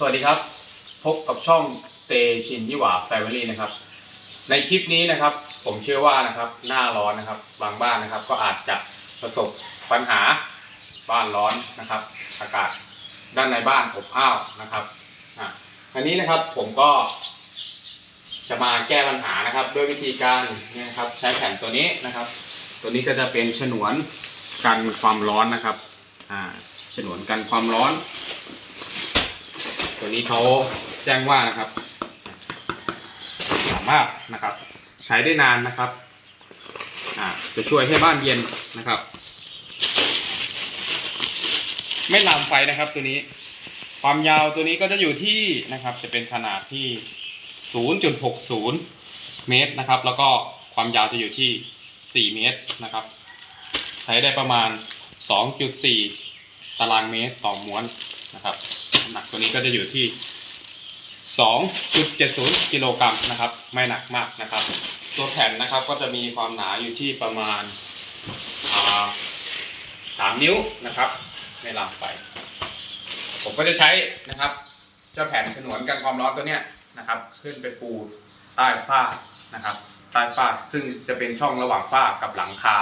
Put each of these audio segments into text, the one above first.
สวัสดีครับ พบกับช่องเตชินยี่หว่าแฟมิลี่นะครับ ในคลิปนี้นะครับ ผมเชื่อว่านะครับหน้าร้อนนะครับ บางบ้านนะครับ ก็อาจจะประสบปัญหาบ้านร้อนนะครับ อากาศด้านในบ้านอบอ้าวนะครับอะอันนี้นะครับผมก็ จะมาแก้ปัญหานะครับ ด้วยวิธีการนี่นะครับ ใช้แผ่นตัวนี้นะครับ ตัวนี้ก็จะเป็นฉนวนกันความร้อนนะครับอ่าฉนวนกันความร้อน ตัวนี้เขาแจ้งว่านะครับ สามารถนะครับ ใช้ได้นานนะครับอ่าจะช่วยให้บ้านเย็นนะครับ ไม่ลามไฟนะครับตัวนี้ ความยาวตัวนี้ก็จะอยู่ที่นะครับ จะเป็นขนาดที่ 0.60 เมตรนะครับ แล้วก็ความยาวจะอยู่ที่ 4 เมตรนะครับ ใช้ได้ประมาณ 2.4 ตารางเมตรต่อม้วน นะครับน้ำหนักตัวนี้ก็จะอยู่ที่ 2.70กิโลกรัมนะครับ ไม่หนักมากนะครับ ตัวแผ่นนะครับก็จะมีความหนาอยู่ที่ประมาณอ่า3นิ้วนะครับไม่ลามไป ผมก็จะใช้นะครับ เจ้าแผ่นฉนวนกันความร้อนตัวเนี้ยนะครับ ขึ้นไปปูใต้ฝ้านะครับ ใต้ฝ้าซึ่งจะเป็นช่องระหว่างฝ้ากับหลังคา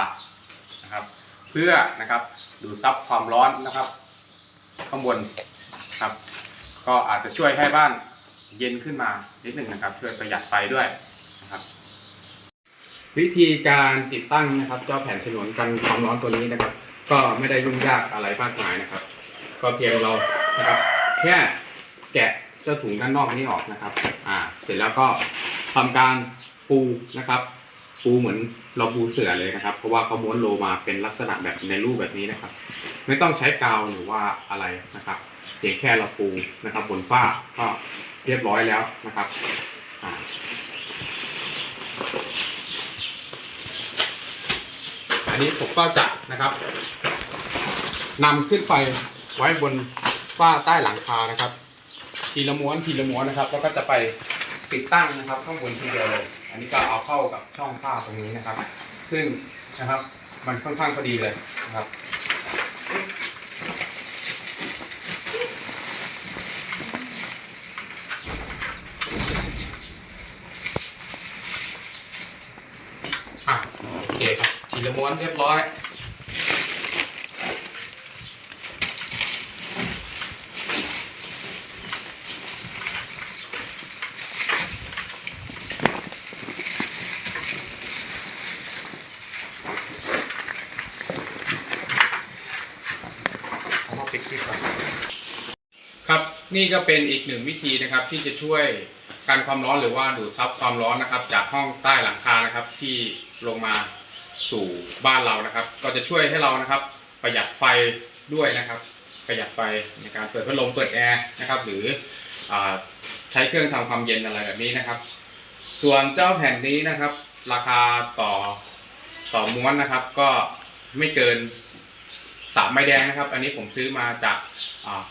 นะครับ เพื่อนะครับดูดซับความร้อนนะครับ ข้างบนครับ ก็อาจจะช่วยให้บ้านเย็นขึ้นมานิดหนึ่งนะครับ ช่วยประหยัดไฟด้วยนะครับ วิธีการติดตั้งนะครับ เจ้าแผ่นฉนวนกันความร้อนตัวนี้นะครับ ก็ไม่ได้ยุ่งยากอะไรมากมายนะครับ ก็เพียงเรานะครับแค่แกะเจ้าถุงด้านนอกนี้ออกนะครับ อ่า เสร็จแล้วก็ทำการปูนะครับ ปูเหมือนเราปูเสือเลยนะครับ เพราะว่าเขาม้วนโลมาเป็นลักษณะแบบในรูปแบบนี้นะครับ ไม่ต้องใช้กาวหรือว่าอะไรนะครับเพียงแค่เราปูนะครับ บนฝ้าก็เรียบร้อยแล้วนะครับอันนี้ผมก็จะนะครับนำขึ้นไปไว้บนฝ้าใต้หลังคานะครับ ทีละม้วนทีละม้วนนะครับ แล้วก็จะไปติดตั้งนะครับ ข้างบนทีเดียวเลย นนี้ก็เอาเข้ากับช่องฝ้าตรงนี้นะครับ ซึ่งนะครับมันค่อนข้างพอดีเลยนะครับ อะโอเคครับทีละม้วนเรียบร้อย เอามาปิดคลิปก่อนครับนี่ก็เป็นอีกหนึ่งวิธีนะครับที่จะช่วยกันความร้อนหรือว่าดูดซับความร้อนนะครับ จากห้องใต้หลังคานะครับที่ลงมาสู่บ้านเรานะครับ ก็จะช่วยให้เรานะครับ ประหยัดไฟด้วยนะครับ ประหยัดไฟในการเปิดพัดลมเปิดแอร์นะครับ หรืออใช้เครื่องทำความเย็นอะไรแบบนี้นะครับ ส่วนเจ้าแผ่นนี้นะครับ ราคาต่อต่อม้วนนะครับ ก็ไม่เกิน สามใบแดงนะครับ อันนี้ผมซื้อมาจาก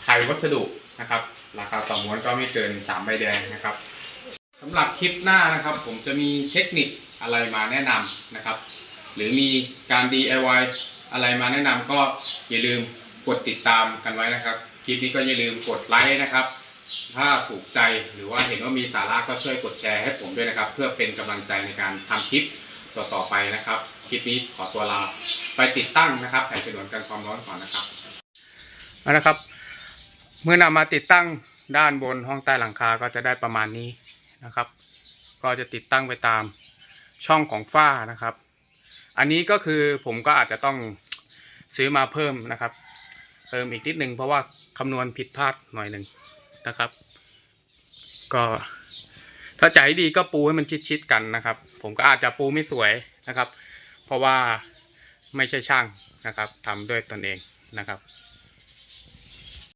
ไทยวัสดุนะครับ ราคาต่อม้วนก็ไม่เกินสามใบแดงนะครับสำหรับคลิปหน้านะครับ ผมจะมีเทคนิคอะไรมาแนะนำนะครับ หรือมีการ DIY อะไรมาแนะนำก็อย่าลืมกดติดตามกันไว้นะครับ คลิปนี้ก็อย่าลืมกดไลค์นะครับ ถ้าถูกใจหรือว่าเห็นว่ามีสาระก็ช่วยกดแชร์ให้ผมด้วยนะครับ เพื่อเป็นกำลังใจในการทำคลิปต่อๆไปนะครับ คลิปนี้ขอตัวลาไปติดตั้งนะครับแผ่นฉนวนกันความร้อนก่อนนะครับเอาละครับ เมื่อนำมาติดตั้งด้านบนห้องใต้หลังคาก็จะได้ประมาณนี้นะครับ ก็จะติดตั้งไปตามช่องของฝ้านะครับ อันนี้ก็คือผมก็อาจจะต้องซื้อมาเพิ่มนะครับ เพิ่มอีกนิดนึงเพราะว่าคำนวณผิดพลาดหน่อยหนึ่งนะครับ ก็ถ้าใจดีก็ปูให้มันชิดๆกันนะครับ ผมก็อาจจะปูไม่สวยนะครับ เพราะว่าไม่ใช่ช่างนะครับทำด้วยตนเองนะครับ